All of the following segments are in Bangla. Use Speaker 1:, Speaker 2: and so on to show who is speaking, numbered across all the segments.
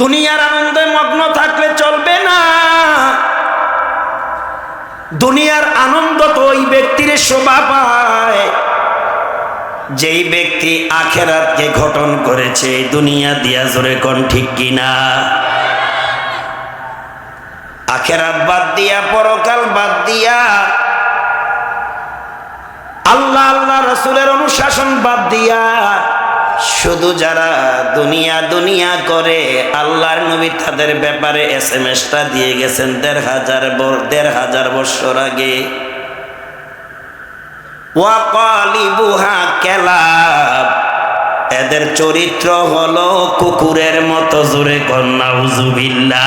Speaker 1: দুনিয়ার আনন্দে মগ্ন থাকলে চলবে না। দুনিয়ার আনন্দ তো ওই ব্যক্তির শোভা পায়। যেই ব্যক্তি আখেরাতকে ঘটন করেছে দুনিয়া দিয়া জোরে কোন ঠিক কিনা? আখেরাত বাদ দিয়া, পরকাল বাদ দিয়া, আল্লাহ আল্লাহ রসুলের অনুশাসন বাদ দিয়া শুধু যারা দুনিয়া দুনিয়া করে, আল্লাহর নবী তাদের ব্যাপারে এস এম এসটা দিয়ে গেছেন দেড় হাজার দেড় হাজার বছর আগে। এদের চরিত্র হলো কুকুরের মতো জোরে কন্যা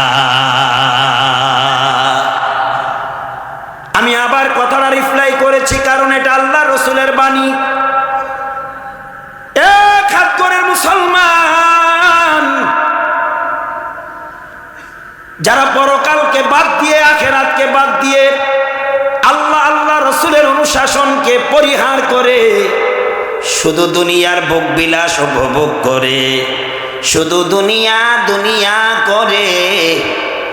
Speaker 1: আমি আবার কথাটা রিপ্লাই করেছি, কারণ এটা আল্লাহ রসুলের বাণী। মুসলমান। যারা পরকালকে বাদ দিয়ে, আখেরাতকে বাদ দিয়ে আল্লাহ আল্লাহ রসুলের অনুশাসনকে পরিহার করে, শুধু দুনিয়ার ভোগ বিলাস উপভোগ করে, শুধু দুনিয়া দুনিয়া করে,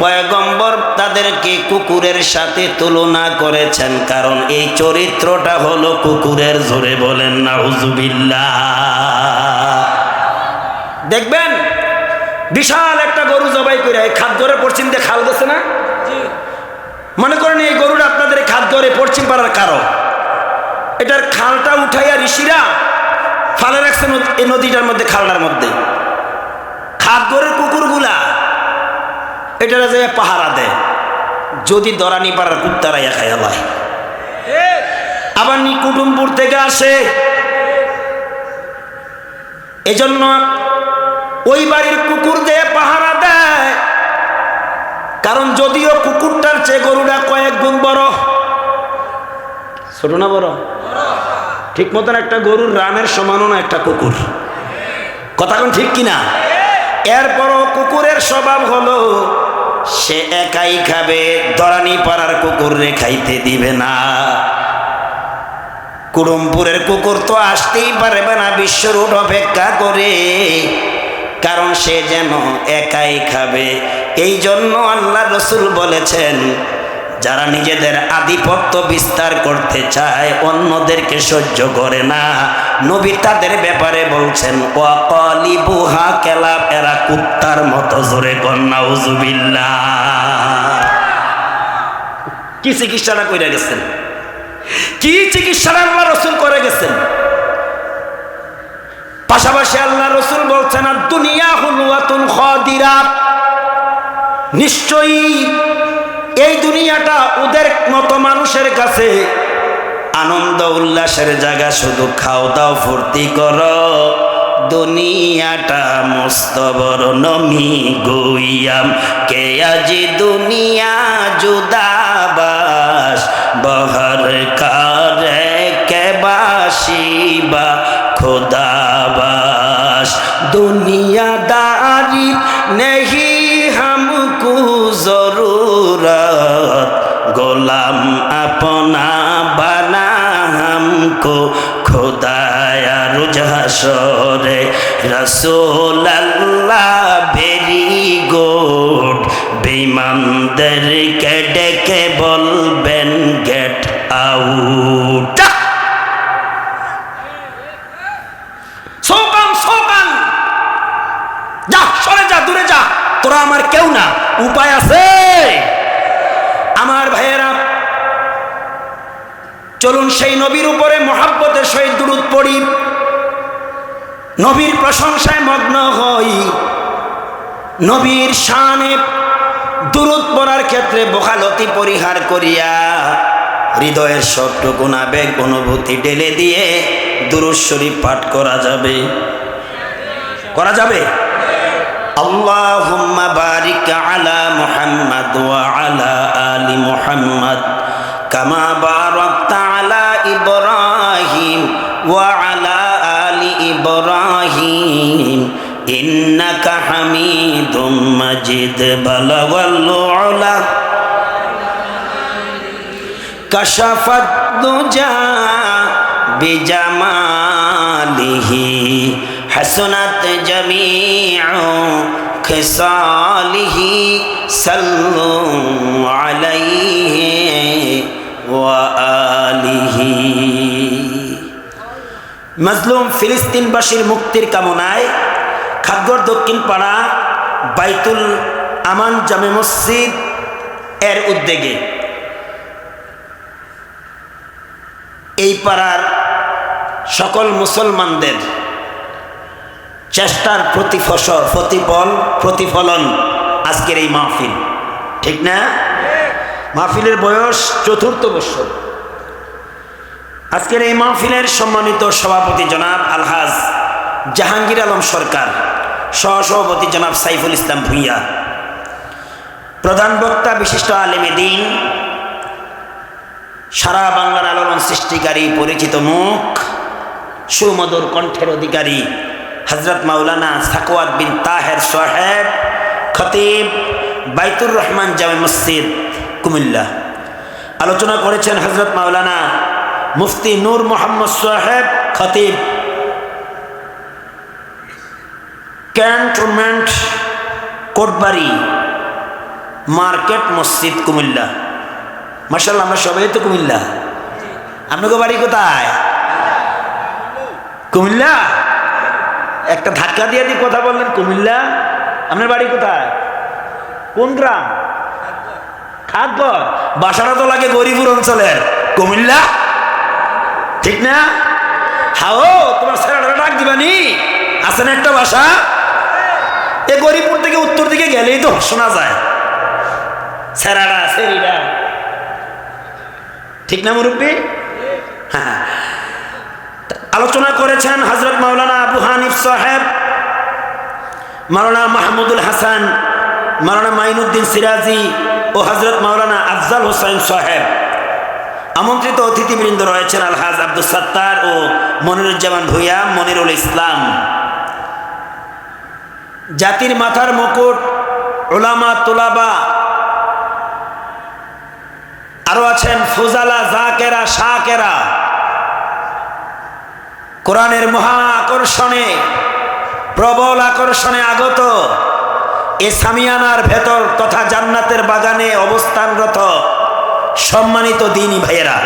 Speaker 1: পয়গম্বর তাদেরকে কুকুরের সাথে তুলনা করেছেন। কারণ এই চরিত্রটা হলো কুকুরের, জোরে বলেন না হুজুবিল্লা দেখবেন বিশাল একটা গরু জবাই করে খাদ ধরে পশ্চিম দিয়ে খাল গেছে না? মনে করেন এই গরুটা আপনাদের এই খাদ ধরে পশ্চিম পাড়ার কারও? এটার খালটা উঠাইয়া ঋষিরা ফালে রাখছে এই নদীটার মধ্যে খালটার মধ্যে। খাদ গরের কুকুরগুলা এটারা যে পাহারা দেয়। যদি দরানি পাড়ার কুত্তারাইয়া খাইয়া লয় আবার নি কুটুমপুর থেকে আসে। এজন্য ওই বাড়ির কুকুর দিয়ে পাহারা দেয়, কারণ যদিও কুকুরটার চেয়ে গরুটা কয়েক গুণ বড়। ছোট না বড়? ঠিক মতন একটা গরুর রানের সমানও না একটা কুকুর। কথা কোন ঠিক কিনা? এরপরও কুকুরের স্বভাব হলো, সে একাই খাবে দরানি পাড়ার কুকুর রে খাইতে দিবে না। কুড়ুমপুরের কুকুর তো আসতেই পারবে না, বিশ্বরূপ অপেক্ষা করে। কারণ সে যেন একাই খাবে। এই জন্য আল্লাহ রসুল বলেছেন, যারা নিজেদের আধিপত্য বিস্তার করতে চায়, অন্যদেরকে সহ্য করে না। নবী তাদের ব্যাপারে বলছেন ওয়াকালি বুহা কেলাপ এরা কুত্তার মতো জোরে কন্যা উজুবিল্লা কি চিকিৎসাটা করে গেছেন? কি চিকিৎসাটা আল্লাহ রসুল করে গেছেন? পাশাপাশি আল্লাহ রসুল বলছেন, আর দুনিয়া হুলুয়াতুন খদিরা। নিশ্চয়ই এই দুনিয়াটা ওদের মতো মানুষের কাছে আনন্দ উল্লাসের জায়গা। শুধু খাও দাও, ফুর্তি কর। দুনিয়াটা মস্ত বড় নমি গইয়াম। কে আজি দুনিয়া জুদাবাস, বহর কারে কে বাসিবা? खुदाबाश दुनियादारी नहीं हमको जरूरत गोलाम अपना बना हमको खुदाया रुझासरे रसूल अल्लाह ভেরি গুড বেঈমানদেরকে ডেকে বলবেন গেট আউট চলুন সেই নবীর উপরে মহাব্বতের সহিত দুরুদ পড়ি। নবীর প্রশংসায় মগ্ন হই। নবীর শানে দুরুদ পড়ার ক্ষেত্রে বোখালতি পরিহার করিয়া হৃদয়ের সবটুকুন আবেগ অনুভূতি ঢেলে দিয়ে দুরুদ শরীফ পাঠ করা যাবে। করা যাবে? আলা মুহাম্মাদ ওয়া আলা আলি মুহাম্মাদ। কামা বারাকতা আলা وعلى آل إبراهيم إنك حميد مجيد. بلغ العلا كشف الدجى بجماله. حسنت جميع خصاله. صلوا عليه وآله. মাজলুম ফিলিস্তিনবাসীর মুক্তির কামনায় খাদ্যর দক্ষিণ পাড়া বাইতুল আমান জামে মসজিদ এর উদ্যোগে এই পাড়ার সকল মুসলমানদের চেষ্টার প্রতিফসল প্রতিফল, প্রতিফলন আজকের এই মাহফিল। ঠিক না? মাহফিলের বয়স চতুর্থ বৎসর। আজকের এই মাহফিলের সম্মানিত সভাপতি জনাব আলহাজ জাহাঙ্গীর আলম সরকার, সহসভাপতি জনাব সাইফুল ইসলাম ভুইয়া, প্রধান বক্তা বিশিষ্ট আলেমে দিন, সারা বাংলার আলোড়ন সৃষ্টিকারী পরিচিত মুখ, সুমধুর কণ্ঠের অধিকারী হজরত মাওলানা সাকওয়াত বিন তাহের সাহেব, খতিব বাইতুর রহমান জামে মসজিদ, কুমিল্লা। আলোচনা করেছেন হজরত মাওলানা মুফতি নূর মোহাম্মদ সাহেব খতিব। ক্যান্টনমেন্ট, কোটবাড়ি, মার্কেট মসজিদ কুমিল্লা। মার্শাল আমরা সবাই তো কুমিল্লা। আপনাকে বাড়ি কোথায়? কুমিল্লা? একটা ধাক্কা দিয়ে দিয়ে কথা বললেন, কুমিল্লা। আপনার বাড়ি কোথায়? কোন গ্রাম? খাদগর বাসাটা তো লাগে গরিপুর অঞ্চলের। কুমিল্লা? ঠিক না? হাও, তোমার স্যারটা ডাক দিবানি? আছে না একটা বাসা এ গরিপুর থেকে উত্তর দিকে গেলেই তো শোনা যায়। স্যারাডা সেরিডা ঠিক না, মুরব্বী? হ্যাঁ। আলোচনা করেছেন হজরত মাওলানা আবু হানিফ সাহেব, মাওলানা মাহমুদুল হাসান, মাওলানা মাইনুদ্দিন সিরাজি ও হজরত মাওলানা আফজাল হোসাইন সাহেব। আমন্ত্রিত অতিথিবৃন্দ রয়েছেন আলহাজ আব্দুল সত্তার ও মনিরুজ্জামান ভুইয়া, মনিরুল ইসলাম। জাতির মাথার মুকুট ওলামা তোলাবা। আরও আছেন ফুজালা জাকেরা, শাকেরা। কোরআনের মহা আকর্ষণে, প্রবল আকর্ষণে আগত এ সামিয়ানার ভেতর তথা জান্নাতের বাগানে অবস্থানরত সম্মানিত দিনী ভাইয়েরা,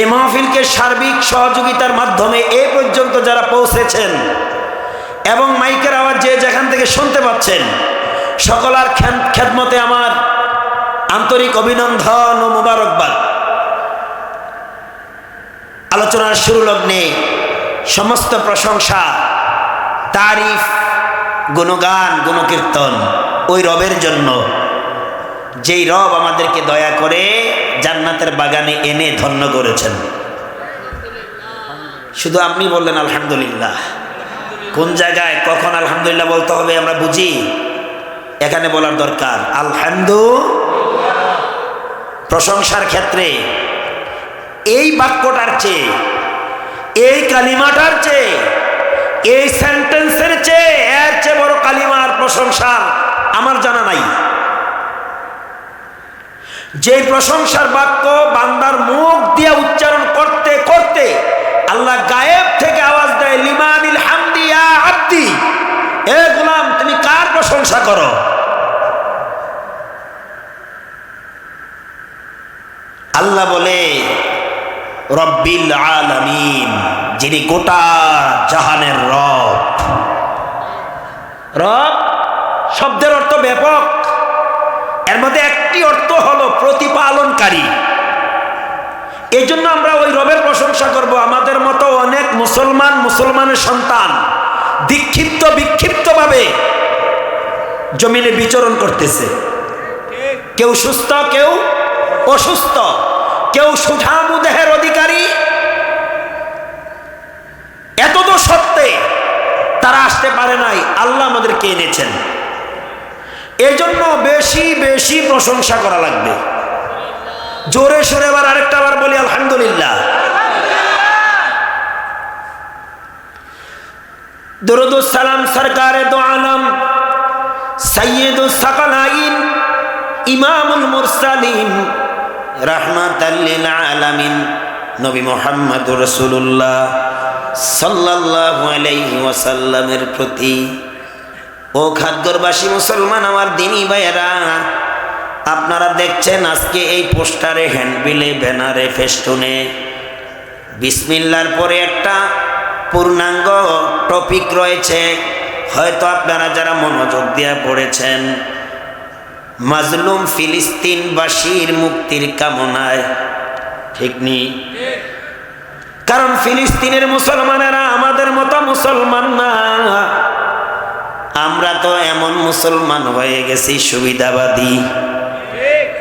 Speaker 1: এ মাহফিলকে সার্বিক সহযোগিতার মাধ্যমে এ পর্যন্ত যারা পৌঁছেছেন এবং মাইকের আওয়াজ যে যেখান থেকে শুনতে পাচ্ছেন সকলার খেদমতে আমার আন্তরিক অভিনন্দন ও মুবারকবাদ। আলোচনার শুরু লগ্নে সমস্ত প্রশংসা, তারিফ, গুণগান, গুণকীর্তন ওই রবের জন্য যেই রব আমাদেরকে দয়া করে জান্নাতের বাগানে এনে ধন্য করেছেন। শুধু আপনি বললেন আলহামদুলিল্লাহ। কোন জায়গায় কখন আলহামদুলিল্লাহ বলতে হবে আমরা বুঝি? এখানে বলার দরকার আলহামদু প্রশংসার ক্ষেত্রে এই বাক্যটার চেয়ে, এই কালিমাটার চেয়ে, এই সেন্টেন্সের চেয়ে, এর চেয়ে বড় কালিমার প্রশংসার আমার জানা নাই। যে প্রশংসার বাক্য বান্দার মুখ দিয়ে উচ্চারণ করতে করতে আল্লাহ গায়েব থেকে আওয়াজ দেয়, লিমানিল হামদিয়া আব্দি। এ গোলাম, তুমি কার প্রশংসা করো? আল্লাহ বলে, রব্বিল আলামিন, যিনি গোটা জাহানের রব। রব শব্দের অর্থ ব্যাপক। এর মধ্যে একটি অর্থ হলো প্রতিপালনকারী। এই জন্য আমরা ওই রবের প্রশংসা করব, আমাদের মতো অনেক মুসলমান মুসলমানের সন্তান দীক্ষিপ্ত বিক্ষিপ্তভাবে জমিনে বিচরণ করতেছে। কেউ সুস্থ, কেউ অসুস্থ, কেউ সুঠামু দেহের অধিকারী। এত তো সত্ত্বে তারা আসতে পারে নাই, আল্লাহ আমাদেরকে এনেছেন। এজন্য বেশি বেশি প্রশংসা করা লাগবে। জোরে সোরে এবার আরেকটা বার বলি, আলহামদুলিল্লাহ। দরুদুসালাম সরকারে দো আলম ইমামুল আলামিন, নবী মোহাম্মদ আলাইহি ওয়াসাল্লামের প্রতি ও খাদ্যরবাসী মুসলমান, আমার দিনী ভাইয়েরা, আপনারা দেখছেন আজকে এই পোস্টারে হ্যান্ডবিলে, ব্যানারে, ফেস্টুনে। বিসমিল্লার পরে একটা পূর্ণাঙ্গ টপিক রয়েছে। হয়তো আপনারা যারা মনোযোগ দিয়ে পড়েছেন, মাজলুম ফিলিস্তিনবাসীর মুক্তির কামনায়। ঠিক নেই কারণ ফিলিস্তিনের মুসলমানেরা আমাদের মতো মুসলমান না। আমরা তো এমন মুসলমান হয়ে গেছি সুবিধাবাদী।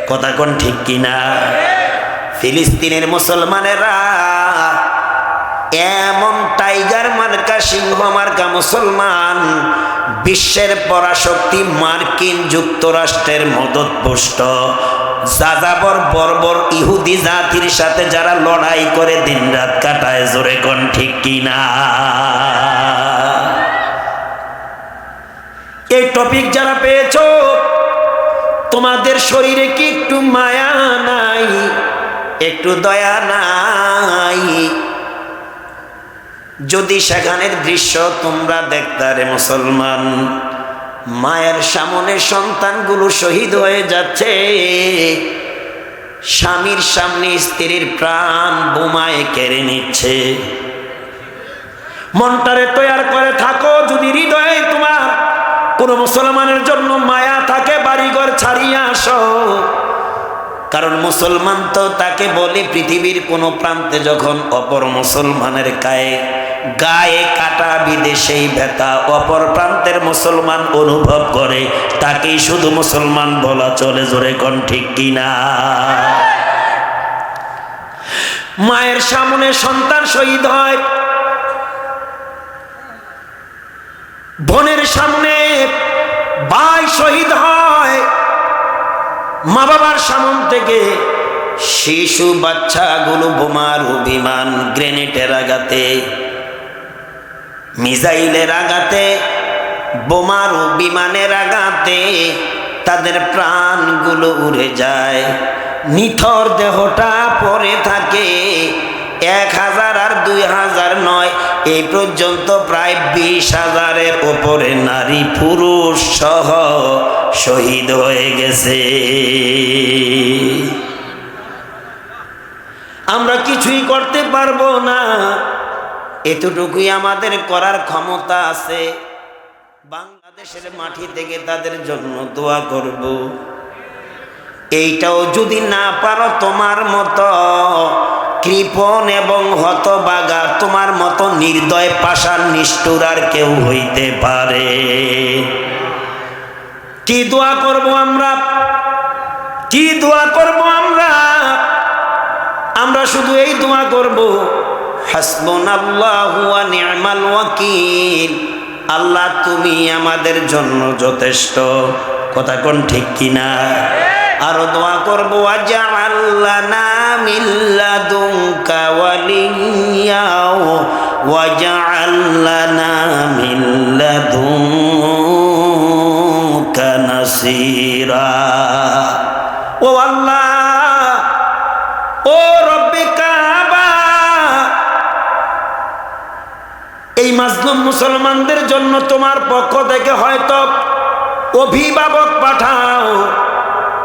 Speaker 1: কথা কোন ঠিক কিনা? ফিলিস্তিনের মুসলমানেরা এমন টাইগার মার্কা, সিংহ মার্কা মুসলমান, বিশ্বের পরাশক্তি মার্কিন যুক্তরাষ্ট্রের মদতপুষ্ট। যাযাবর বর্বর ইহুদি জাতির সাথে যারা লড়াই করে দিনরাত কাটায়, জোরে কোন ঠিক কিনা? এই টপিক যারা পেয়েছ, তোমাদের শরীরে কি একটু মায়া নাই? একটু দয়া নাই? যদি সেখানের দৃশ্য তোমরা দেখতারে মুসলমান, মায়ের সামনে সন্তানগুলো শহীদ হয়ে যাচ্ছে, স্বামীর সামনে স্ত্রীর প্রাণ বোমায় কেড়ে নিচ্ছে। মনটারে তৈয়ার করে থাকো, যদি হৃদয়ে তোমার কোন মুসলমানের জন্য মায়া থাকে, বাড়িঘর ছাড়িয়ে আসো। কারণ মুসলমান তো তাকে বলে পৃথিবীর কোনো প্রান্তে যখন অপর মুসলমানের গায়ে গায়ে কাটা বিদেশেই ব্যথা অপর প্রান্তের মুসলমান অনুভব করে, তাকেই শুধু মুসলমান বলা চলে, জোরে কোন ঠিক কিনা? মায়ের সামনে সন্তান শহীদ হয়। বোনের সামনে ভাই শহীদ হয়। মা বাবার সামন থেকে শিশু বাচ্চাগুলো বোমার বিমান গ্রেনেডের আঘাতে, মিসাইলের আঘাতে, বোমার বিমানের আঘাতে তাদের প্রাণগুলো উড়ে যায়। নিথর দেহটা পরে থাকে এক হাজার আর দুই হাজার নয় এই পর্যন্ত প্রায় বিশ হাজারের ওপরে নারী পুরুষ সহ শহীদ হয়ে গেছে। আমরা কিছুই করতে পারব না। এতটুকুই আমাদের করার ক্ষমতা আছে। বাংলাদেশের মাটি থেকে তাদের জন্য দোয়া করব। এইটাও যদি না পারো তোমার মতো কৃপণ এবং হতবাগা, তোমার মতো নির্দয় পাষাণ নিষ্ঠুর আর কেউ হইতে পারে। কি দোয়া করব আমরা? কি দোয়া করব আমরা? আমরা শুধু এই দোয়া করব। আল্লাহ, তুমি আমাদের জন্য যথেষ্ট। কথা কোন ঠিক কিনা? আরও দোয়া করব ওয়াজআল্লানা লাদুনকা ওয়ালিয়া ওয়াজআল্লানা লাদুনকা নাসীরা। ও আল্লাহ, ও রব্বে কাবা, এই মুসলমানদের জন্য তোমার পক্ষ থেকে হয়তো অভিভাবক পাঠাও।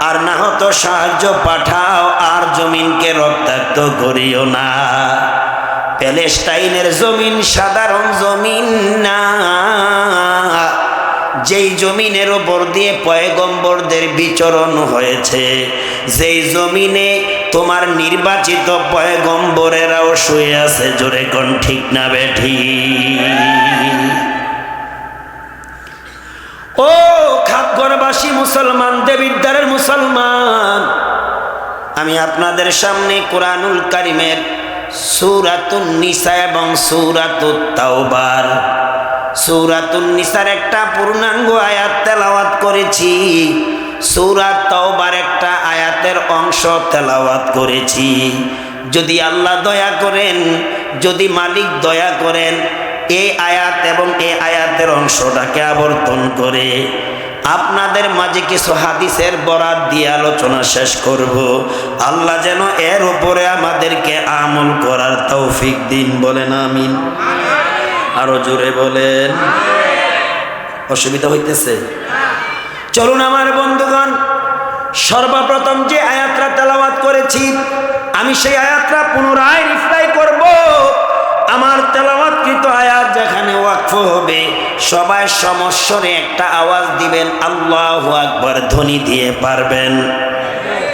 Speaker 1: আর না হতো সাহায্য পাঠাও, আর জমিনকে রক্তাক্ত করিও না। প্যালেস্টাইনের জমিন সাধারণ জমিন না। যেই জমিনের ওপর দিয়ে পয়গম্বরদের বিচরণ হয়েছে, যেই জমিনে তোমার নির্বাচিত পয়গম্বরেরাও শুয়ে আছে, জোরে কোন ঠিক না বেঠি। ও খাপগড়বাসী মুসলমান দেবিদ্দারের মুসলমান। আমি আপনাদের সামনে কোরআনুল কারিমের এবং একটা পূর্ণাঙ্গ করেছি। তাওবার একটা আয়াতের অংশ তেলাওয়াত করেছি। যদি আল্লাহ দয়া করেন, যদি মালিক দয়া করেন, এই আয়াত এবং এই আয়াতের অংশটাকে আবর্তন করে আপনাদের মাঝে কিছু হাদিসের বরাত দিয়ে আলোচনা শেষ করব। আল্লাহ যেন এর উপরে আমাদেরকে আমল করার তৌফিক দিন বলেন, আমিন। আরও জোরে বলেন। অসুবিধা হইতেছে? চলুন আমার বন্ধুগণ, সর্বপ্রথম যে আয়াতটা তেলাওয়াত করেছি, আমি সেই আয়াতটা পুনরায় রিপ্লাই করব। আমার তেলাওয়াতকৃত আয়াত যেখানে ওয়াকফ হবে, সবাই সমস্যরে একটা আওয়াজ দিবেন, আল্লাহ আকবর ধ্বনি দিয়ে পারবেন।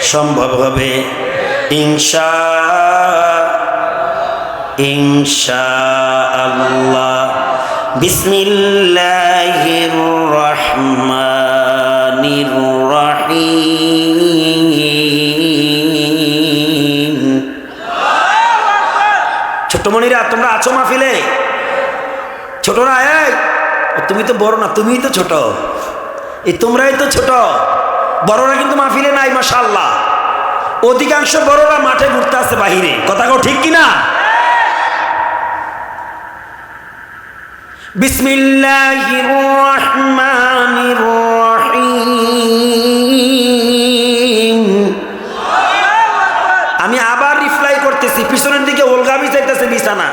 Speaker 1: সম্ভব হবে? ইনশা ইনশা আল্লাহ। বিসমিল্লাহির রহমানির রহিম। ছোট্টমণিরা তোমরা আছো মাহফিলে? ছোটরা, এই তুমি তো বড় না, তুমিই তো ছোট। এই তোমরাই তো ছোট। বড়রা কিন্তু মাহফিলে নাই মাশাল্লাহ অধিকাংশ বড়রা মাঠে ঘুরতে আছে বাহিরে। কথা কও ঠিক কিনা? বিসমিল্লাহির রহমানির রহিম আমি আবার রিপ্লাই করতেছি পিছনের দিকে ওলগামি চাইতেছে বিছানা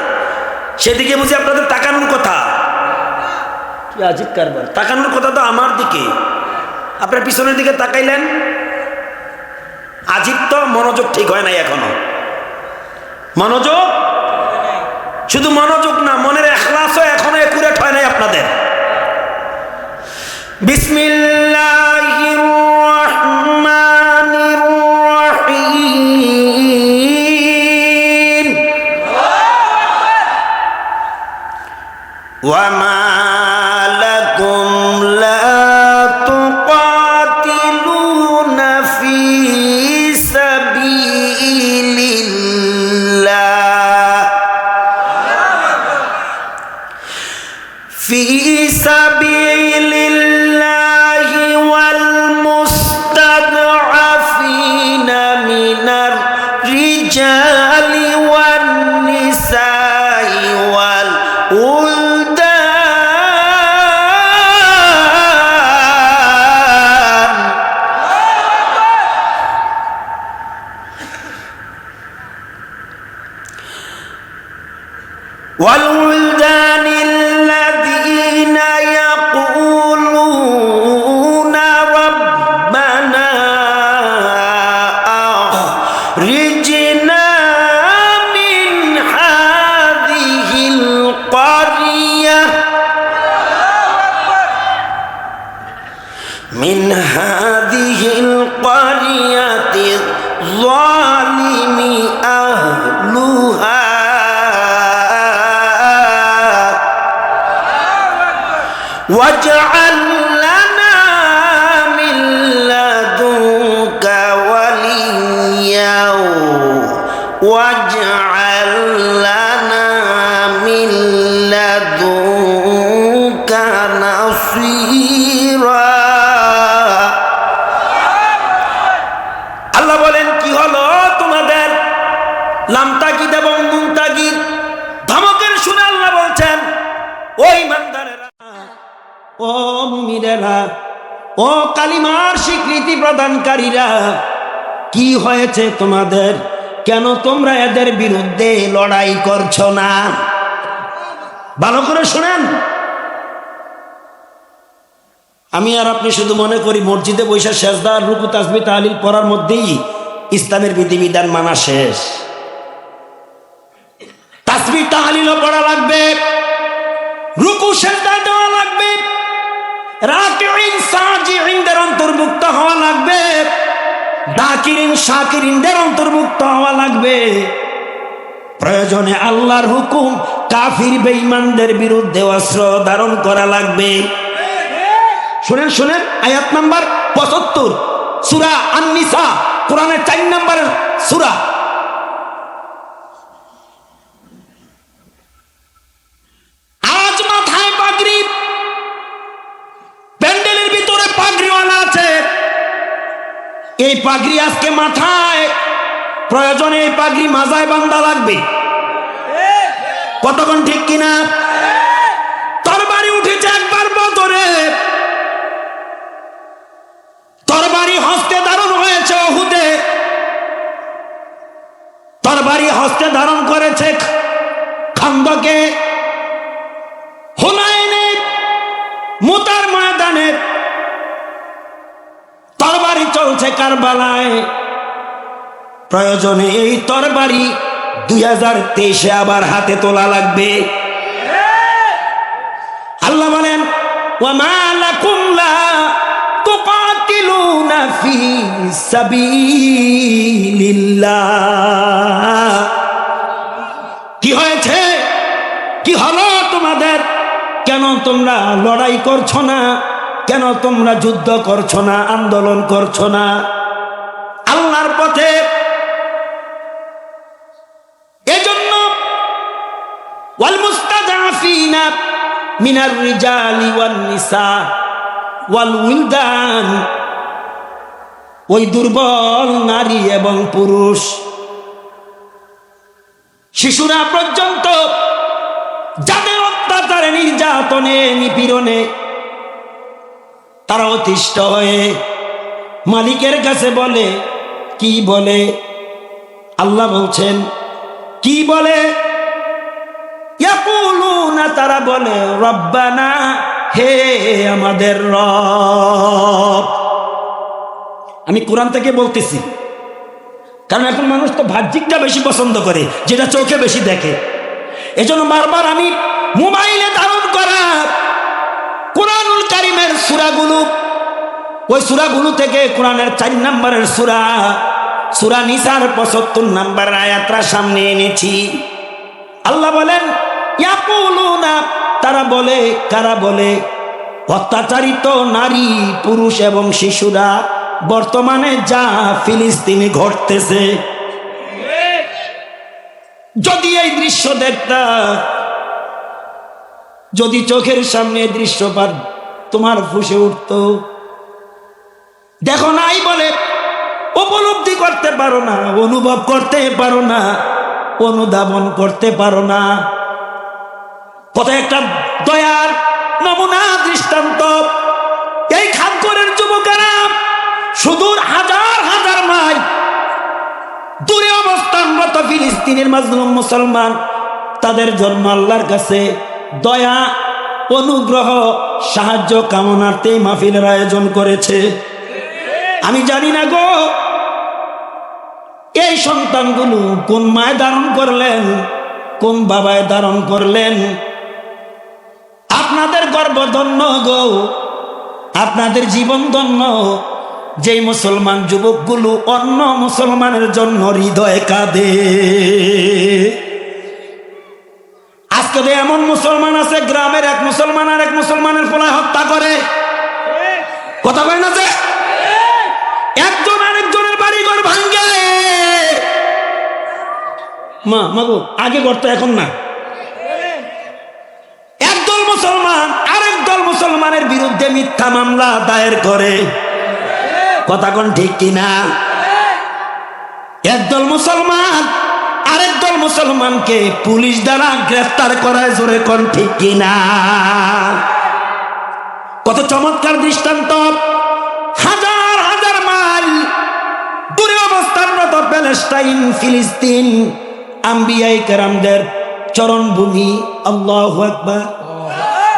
Speaker 1: সেদিকে বুঝি আপনাদের তাকানোর কথা। কি আজিব কারবার। তাকানোর কথা তো আমার দিকে। আপনার পিছনের দিকে তাকাইলেন। আজিব তো মনোযোগ ঠিক হয় নাই এখনও। মনোযোগ? শুধু মনোযোগ না, মনের এখলাসও এখনও একুরেট হয় নাই আপনাদের। বিসমিল্লাহির جاء لي واجعل لنا من لدنك وليا واجعل স্বীকৃতি প্রদানকারীরা, কি হয়েছে তোমাদের? কেন তোমরা এদের বিরুদ্ধে লড়াই করছ না? ভালো করে শুনেন। আমি আর আপনি শুধু মনে করি, মসজিদে বৈশা শেষদার রুকু, তাসবি, তাহলিল পড়ার মধ্যেই ইসলামের বিধিবিধান মানা শেষ। তাসবি, তাহলিলও পড়া লাগবে। রুকু শেষদা দেওয়া লাগবে রাকিন সাজিইনদের অন্তর্ভুক্ত হওয়া লাগবে। দাকিরিন শাকিরিনদের অন্তর্ভুক্ত হওয়া লাগবে। প্রয়োজনে আল্লাহর হুকুম কাফির, বেঈমানদের বিরুদ্ধে অস্ত্র ধারণ করা লাগবে। শুনেন শুনেন, আয়াত নাম্বার পঁচাত্তর, সুরা আননিসা, কোরআনের চার নাম্বারের সুরা। এই পাগড়ি আজকে মাথায়। প্রয়োজনে এই পাগড়ি মাজায় বান্ধা লাগবে। কতক্ষণ ঠিক কিনা? তরবারি উঠেছে একবার বদরে। তরবারি হস্তে ধারণ হয়েছে অহুদে। তরবারি হস্তে ধারণ করেছে খান্দকে। হুনায়নের মুতার ময়দানের চলছে কারবালায়। প্রয়োজনে এই তরবারি দুই হাজার তেইশে আবার হাতে তোলা লাগবে। আল্লাহ বলেন কি হয়েছে? কি হলো তোমাদের? কেন তোমরা লড়াই করছ না? কেন তোমরা যুদ্ধ করছ না, আন্দোলন করছ না? আল্লাহর পথে। এজন্য ওয়াল মুস্তাজাফিনা মিনার ওয়াল উইলদান ওই দুর্বল নারী এবং পুরুষ। শিশুরা পর্যন্ত যাদের অত্যাচারে, নির্যাতনে, নিপীড়নে তারা অতিষ্ঠ হয়ে মালিকের কাছে বলে, কি বলে? আল্লাহ বলছেন, কি বলে? না তারা বলে, রব্বানা, হে আমাদের রব। আমি কোরআন থেকে বলতেছি, কারণ এখন মানুষ তো বাহ্যিকটা বেশি পছন্দ করে, যেটা চোখে বেশি দেখে। এজন্য বারবার আমি মোবাইলে ধারণ করা কোরআনুল কারিমের সুরাগুলো, ওই সুরাগুলো থেকে কোরআনের চার নম্বরের সুরা সুরা নিসার পঁচাত্তর নাম্বার আয়াত্রা সামনে এনেছি। আল্লাহ বলেন তারা বলে, কারা বলে? অত্যাচারিত নারী, পুরুষ এবং শিশুরা, বর্তমানে যা ফিলিস্তিনি ঘটতেছে। যদি এই দৃশ্য দেখতা যদি চোখের সামনে দৃশ্যপাত তোমার ফুসে উঠত। দেখো নাই বলে উপলব্ধি করতে পারো না, অনুভব করতে পারো না, অনুধাবন করতে পারো না। কত একটা দয়ার নমুনা, দৃষ্টান্ত। এই খাদ্যরের যুবকেরা সুদূর হাজার হাজার মাইল দূরে অবস্থানরত ফিলিস্তিনের মাজলুম মুসলমান, তাদের জন্ম আল্লাহর কাছে দয়া, অনুগ্রহ, সাহায্য, কামনার্থে মাহফিলের আয়োজন করেছে। আমি জানি না গো, এই সন্তানগুলো কোন মায় ধারণ করলেন, কোন বাবায় ধারণ করলেন? আপনাদের গর্বধন্য গো, আপনাদের জীবন ধন্য যেই মুসলমান যুবকগুলো অন্য মুসলমানের জন্য হৃদয় কাঁদে। আজকে তো এমন মুসলমান আছে, গ্রামের এক মুসলমান আর এক মুসলমানের পোলায় হত্যা করে। কথা কয় না যে? একজন আরেকজনের বাড়ি ঘর ভাঙ্গে। মা মাগো আগে করতো এখন না। একদল মুসলমান আরেক দল মুসলমানের বিরুদ্ধে মিথ্যা মামলা দায়ের করে। কথা কোন ঠিক কিনা? একদল মুসলমান আরেক দল মুসলমানকে পুলিশ দ্বারা গ্রেফতার করায় জোরে কোন, ঠিক কিনা? কত চমৎকার দৃষ্টান্ত। হাজার হাজার মাইল দূরে অবস্থানরত প্যালেস্টাইন, ফিলিস্তিন, আম্বিয়াই কেরামদের চরণভূমি, আল্লাহ একবার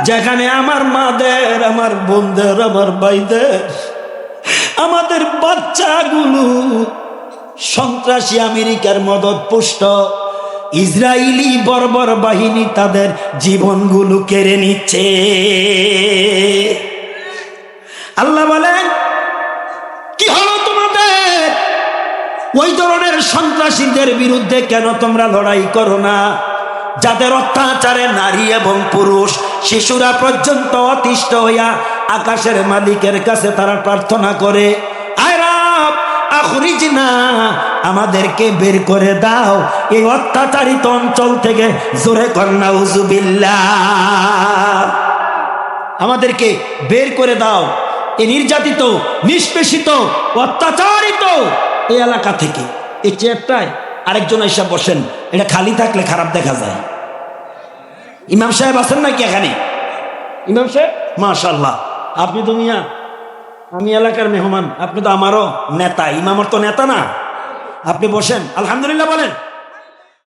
Speaker 1: যেখানে আমার মাদের, আমার বোনদের, আমার ভাইদের, আমাদের বাচ্চাগুলো সন্ত্রাসী আমেরিকার মদত পুষ্ট ইসরায়েলি বর্বর বাহিনী তাদের জীবনগুলো কেড়ে নিচ্ছে। আল্লাহ বলেন, কি হলো তোমাদের? ওই ধরনের সন্ত্রাসীদের বিরুদ্ধে কেন তোমরা লড়াই করো না? যাদের অত্যাচারে নারী এবং পুরুষ, শিশুরা পর্যন্ত অতিষ্ঠ হইয়া আকাশের মালিকের কাছে তারা প্রার্থনা করে আখরিজ আমাদেরকে বের করে দাও। এই অত্যাচারিত অঞ্চল থেকে জোরে কন্যা উজুবিল্লা আমাদেরকে বের করে দাও। এই নির্যাতিত, নিষ্পেষিত, অত্যাচারিত এই এলাকা থেকে। এই চেয়ারটায় আরেকজন এসে বসেন। এটা খালি থাকলে খারাপ দেখা যায়। ইমাম সাহেব আছেন নাকি এখানে? ইমাম সাহেব? মাশাল্লাহ আপনি তো মিয়া আমি এলাকার মেহমান, আপনি তো আমারও নেতা, ইমামর তো নেতা না। আপনি বসেন, আলহামদুলিল্লাহ বলেন।